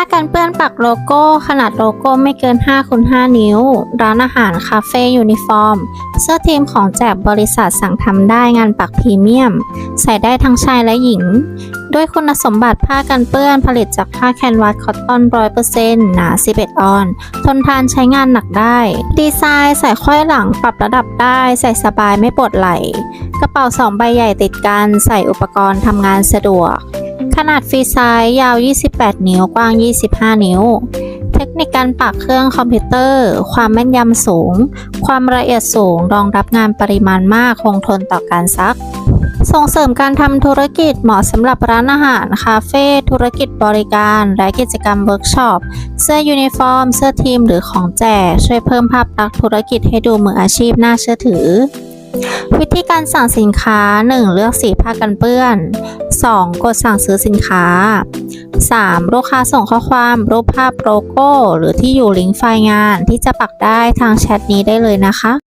ากันเปื้อนปักโลโก้ ขนาดโลโก้ไม่เกิน5คูณ5นิ้ว ร้านอาหารคาเฟ่ยูนิฟอร์ม เสื้อทีมของแจกบริษัทสั่งทำได้งานปักพรีเมียม ใส่ได้ทั้งชายและหญิง ด้วยคุณสมบัติผ้ากันเปื้อนผลิตจากผ้าแคนวาสคอตตอน100%หนา11ออน ทนทานใช้งานหนักได้ ดีไซน์ใส่ค่อยหลังปรับระดับได้ ใส่สบายไม่ปวดไหล่กระเป๋าสองใบใหญ่ติดกัน ใส่อุปกรณ์ทำงานสะดวก ขนาดฟรีไซส์ยาว 28 นิ้ว กว้าง 25 นิ้ว เทคนิคการปักเครื่องคอมพิวเตอร์ ความแม่นยำสูง ความละเอียดสูง รองรับงานปริมาณมาก คงทนต่อการซัก ส่งเสริมการทำธุรกิจเหมาะสำหรับร้านอาหาร คาเฟ่ ธุรกิจบริการ และกิจกรรมเวิร์กช็อป เสื้อยูนิฟอร์ม เสื้อทีม หรือของแจก ช่วยเพิ่มภาพลักษณ์ธุรกิจให้ดูมืออาชีพน่าเชื่อถือ วิธีการสั่งสินค้า 1. เลือกสีผ้ากันเปื้อน 2. กดสั่งซื้อสินค้า 3. ลูกค้าส่งข้อความ รูปภาพโลโก้ หรือที่อยู่ลิงก์ไฟล์งานที่จะปักได้ทางแชทนี้ได้เลยนะคะ